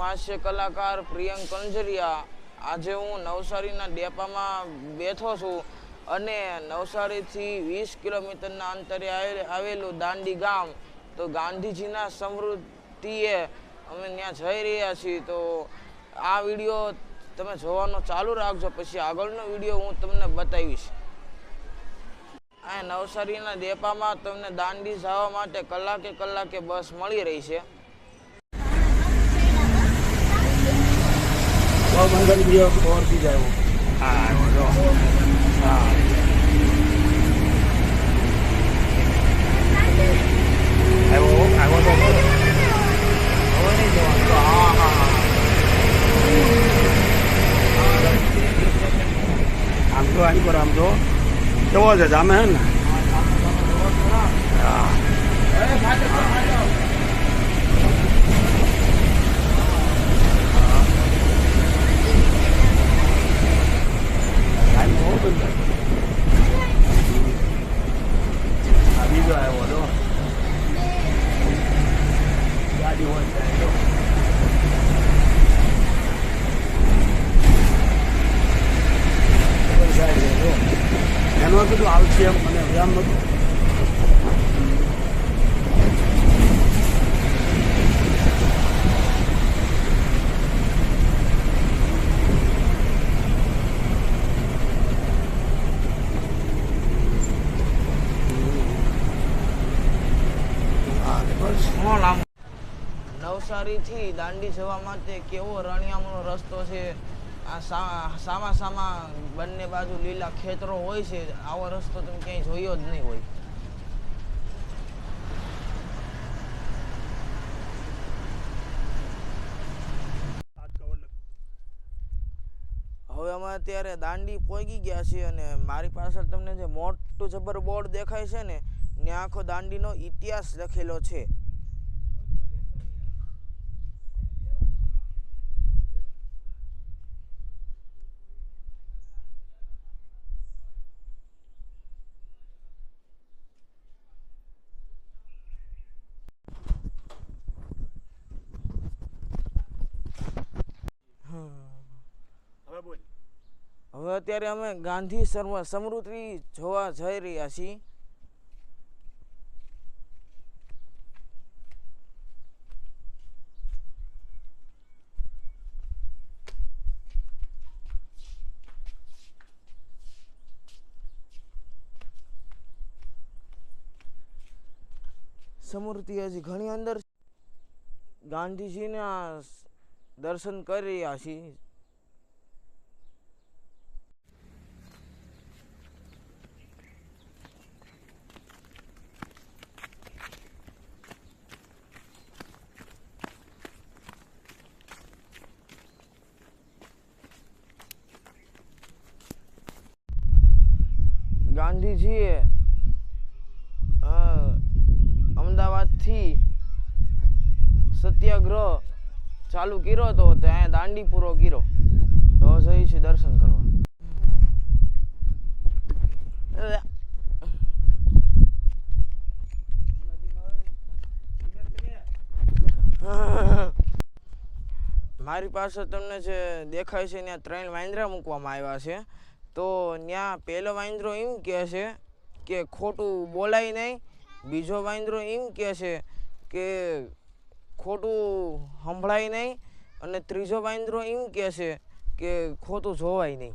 હાસ્ય કલાકાર પ્રિયંક કંજરિયા. આજે હું નવસારીના ડેપામાં બેઠો છું અને નવસારીથી વીસ કિલોમીટરના અંતરે આવે- આવેલું દાંડી ગામ. તો ગાંધીજીના સમૃદ્ધિએ અમે ત્યાં જઈ રહ્યા છીએ. તો આ વીડિયો તમે જોવાનો ચાલુ રાખજો. પછી આગળનો વીડિયો હું તમને બતાવીશ. આ નવસારીના ડેપામાં તમને દાંડી જવા માટે કલાકે કલાકે બસ મળી રહી છે. બહુ મંગળ ઓળખી જાય. હા હા આમ તો આની પર આમ તો. કેવો છે? જામે હે ને હા ટાઈમ બહુ બંધ આ બીજો આવ્યો જો ગાડી હોય ત્યાં જો ખબર જાય છે જો એનો કીધું આવશે એમ મને એમ નતું હા બસ નવસારીથી દાંડી જવા માટે કેવો રણિયામણો રસ્તો છે? સામા સામા બંને બાજુ લીલા ખેતરો હોય છે, આવો રસ્તો તમે ક્યાંય જોયો જ નહીં હોય. હવે અમે અત્યારે દાંડી પહોંચી ગયા છીએ અને મારી પાછળ તમને જે મોટું જબર બોર્ડ દેખાય છે ને, ત્યાં આખો દાંડીનો ઇતિહાસ લખેલો છે હવે બોલ હવે અત્યારે અમે ગાંધી સર્વ- સમૃદ્ધિ જોવા જઈ રહ્યા છીએ. સમૃદ્ધિ હજી ઘણી અંદર ગાંધીજીના દર્શન કરી રહ્યા છીએ. ગાંધીજીએ અ, અમદાવાદથી સત્યાગ્રહ ચાલુ કર્યો હતો ત્યાં દાંડી પૂરો કર્યો. તો જઈ છે દર્શન કરવા. મારી પાસે તમને જે દેખાય છે ત્યાં ત્રણ વાંદરા મૂકવામાં આવ્યા છે. તો ત્યાં પહેલો વાંદરો એમ કહે છે કે ખોટું બોલાય નહીં. બીજો વાંદરો એમ કહે છે કે ખોટું સંભળાય નહીં. અને ત્રીજો વાંદરો એમ કહે છે કે ખોટું જોવાય નહીં.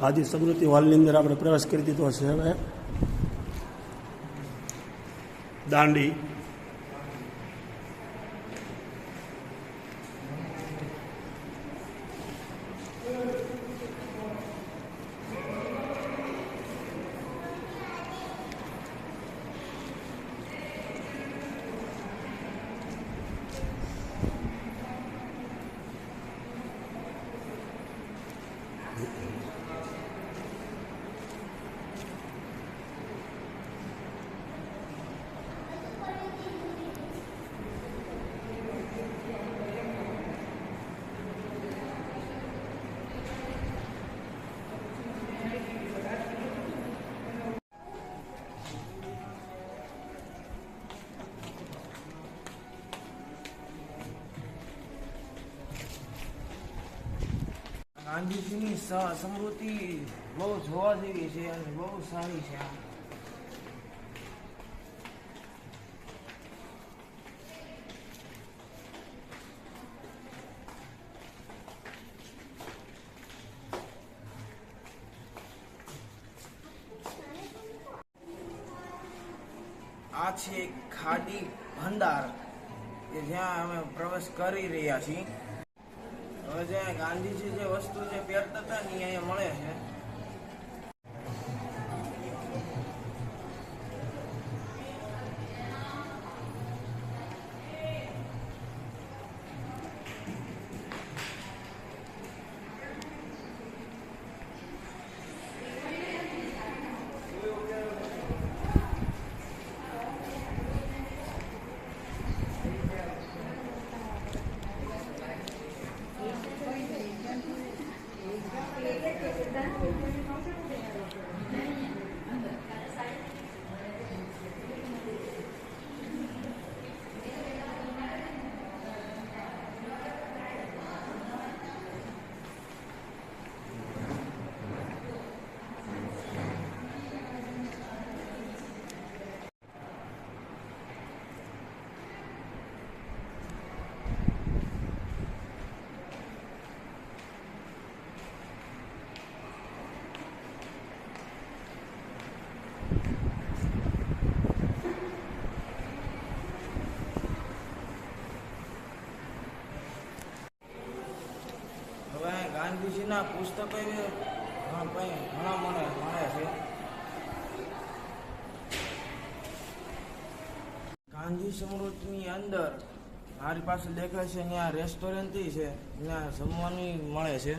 ગાંધી સમૃદ્ધિ હોલની અંદર આપણે પ્રવેશ કરી દીધો છે હવે. દાંડી. ગાંધીજીની સ- સ્મૃતિ બહુ જોવા જેવી છે અને બહુ સારી છે. આ છે ખાદી ભંડાર કે જ્યાં અમે પ્રવેશ કરી રહ્યા છીએ. હવે જે ગાંધીજી જે વસ્તુ જે પહેરતા હતા ને અહીંયા મળે છે હવે અહીં ગાંધીજીના પુસ્તકો ઘણા મને મળે છે. ગાંધી સમૃદ્ધની અંદર મારી પાસે દેખાય છે ત્યાં રેસ્ટોરન્ટ છે ત્યાં જમવાની મળે છે.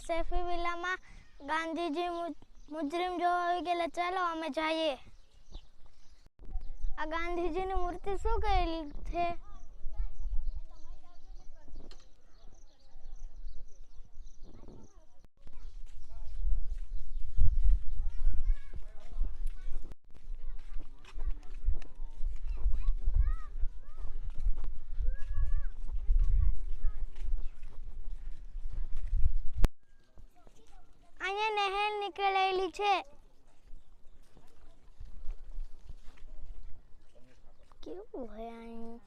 દાંડી સેફી વિલામાં ગાંધીજી મુજરીમ જોવા આવી ગયેલા, ચાલો અમે જઈએ. આ ગાંધીજીની મૂર્તિ શું કહેલી છે કેવું હે અહીં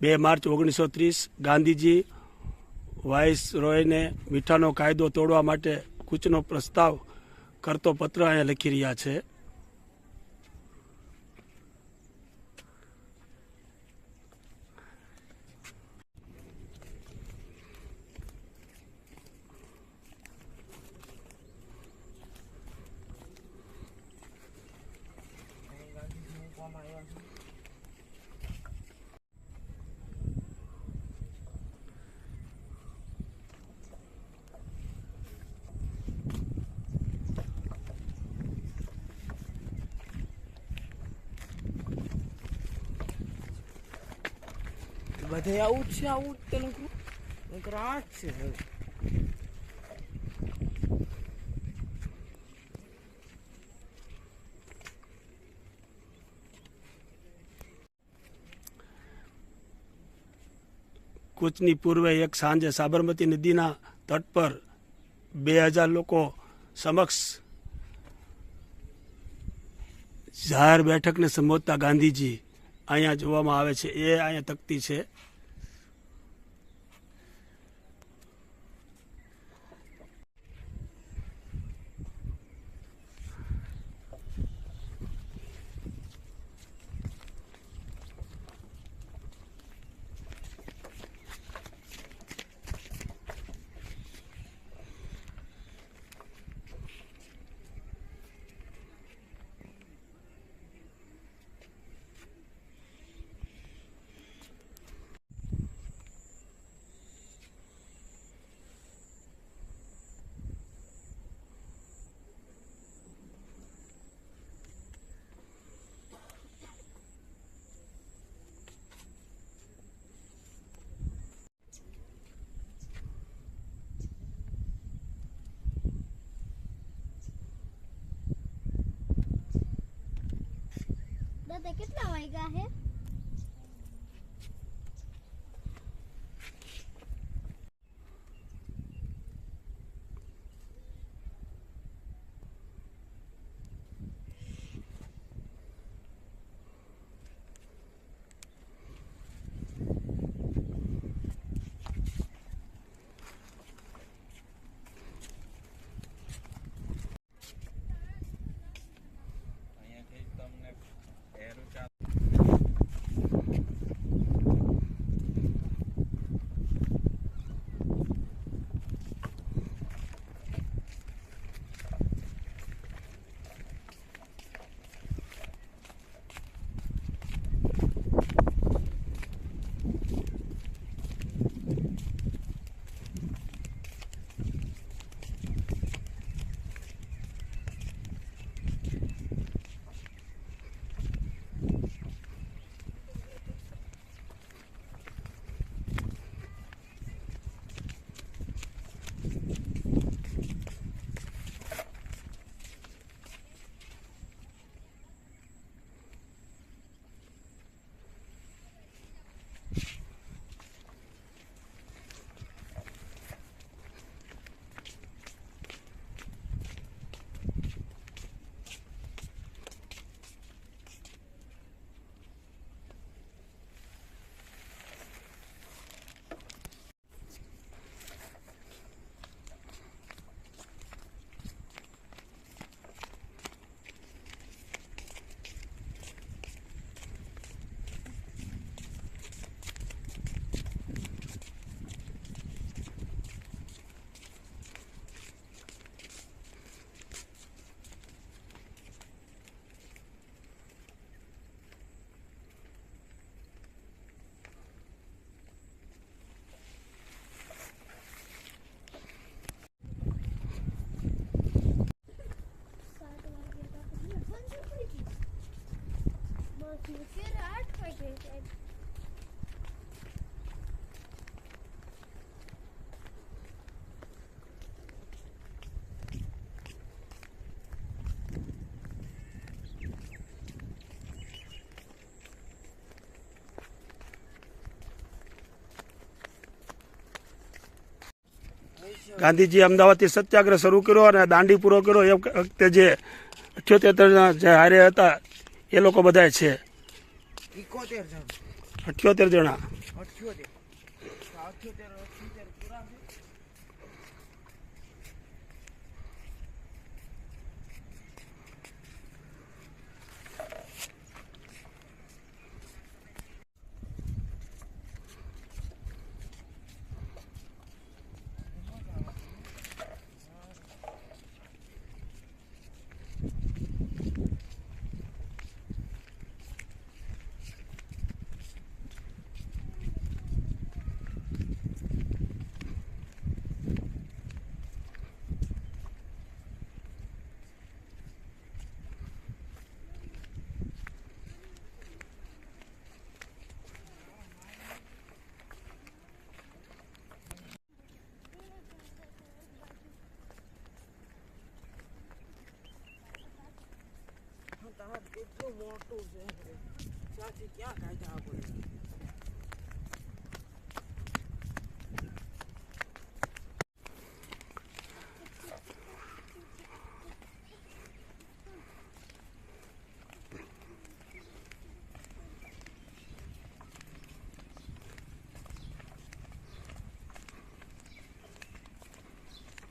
બે માર્ચ ઓગણીસો ત્રીસ ગાંધીજી વાઇસ રોયને મીઠાનો કાયદો તોડવા માટે કૂચનો પ્રસ્તાવ કરતો પત્ર અહીંયા લખી રહ્યા છે. બધે આવું છે, આવું જ તેનું નકર આ જ છે હવે. કૂચની પૂર્વે એક સાંજે સાબરમતી નદીના તટ પર બે હજાર લોકો સમક્ષ જાહેર બેઠકને સંબોધતા ગાંધીજી અહીંયા જોવામાં આવે છે. એ અહીંયા તકતી છે. દાદા કેટલા વાગ્યા હે? ગાંધીજી અમદાવાદથી સત્યાગ્રહ શરૂ કર્યો અને દાંડી પૂરો કર્યો. એ વખતે જે અઠ્યોતેર જે હારે હતા એ લોકો બધા છે. અઠ્યોતેર જણા અઠ્યોતેર અઠ્યોતેર અઠ્યોતેર પૂરા છે તમારે કેટલું મોટું છે. ત્યાંથી ક્યાં કાઢ્યા આપણે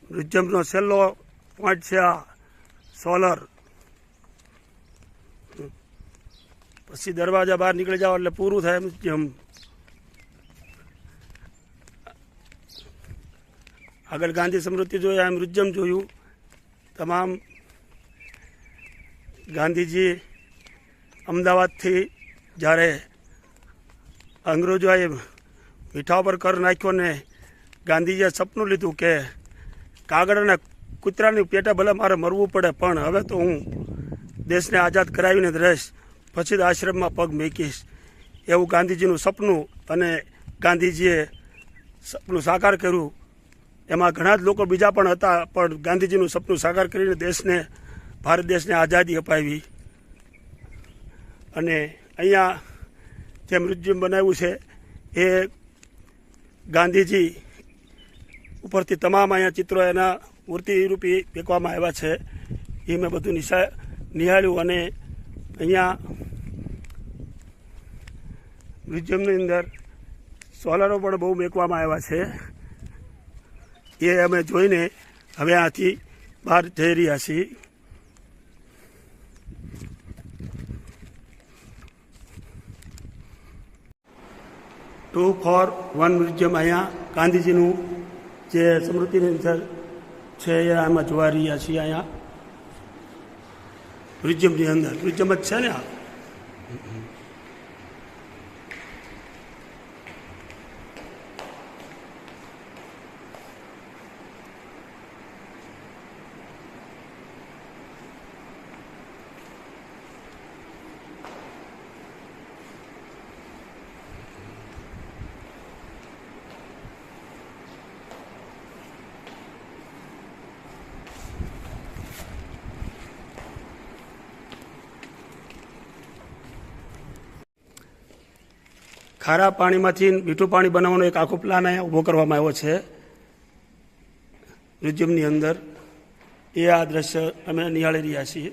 મ્યુઝિયમનો છેલ્લો પોઈન્ટ છે આ સોલર પછી દરવાજા બહાર નીકળી જાઓ એટલે પૂરું થાય મ્યુઝિયમ આગળ ગાંધી સમૃદ્ધિ જોયા આ મ્યુઝિયમ જોયું. તમામ ગાંધીજી અમદાવાદથી જ્યારે અંગ્રેજોએ મીઠા પર કર નાખ્યો ને ગાંધીજીએ સપનું લીધું કે કાગળ અને કૂતરાની પેટે ભલે મારે મરવું પડે, પણ હવે તો હું દેશને આઝાદ કરાવીને રહીશ. પછી આશ્રમમાં પગ મેકીશ. એવું ગાંધીજીનું સપનું અને ગાંધીજીએ સપનું સાકાર કર્યું. એમાં ઘણા જ લોકો બીજા પણ હતા, પણ ગાંધીજીનું સપનું સાકાર કરીને દેશને, ભારત દેશને આઝાદી અપાવી. અને અહીંયા જે મ્યુઝિયમ બનાવ્યું છે, એ ગાંધીજી ઉપરથી તમામ અહીંયા ચિત્રો એના મૂર્તિ રૂપી ફેંકવામાં આવ્યા છે. એ મેં બધું નિશા, નિહાળ્યું અને અહીંયા મ્યુઝિયમની અંદર સોલરો પણ બહુ મેકવામાં આવ્યા છે. એ અમે જોઈને હવે આથી બહાર જઈ રહ્યા છીએ. ટુ ફોર વન મ્યુઝિયમ અહીંયા ગાંધીજીનું જે સ્મૃતિની અંદર છે એ આમાં જોવા રહ્યા છીએ અહીંયા. મ્યુઝિયમની અંદર. મ્યુઝિયમ જ છે ને આ? ખારા પાણીમાંથી મીઠું પાણી બનાવવાનો એક આખો પ્લાન અહીંયા ઊભો કરવામાં આવ્યો છે. મ્યુઝિયમની અંદર એ આ દ્રશ્ય અમે નિહાળી રહ્યા છીએ.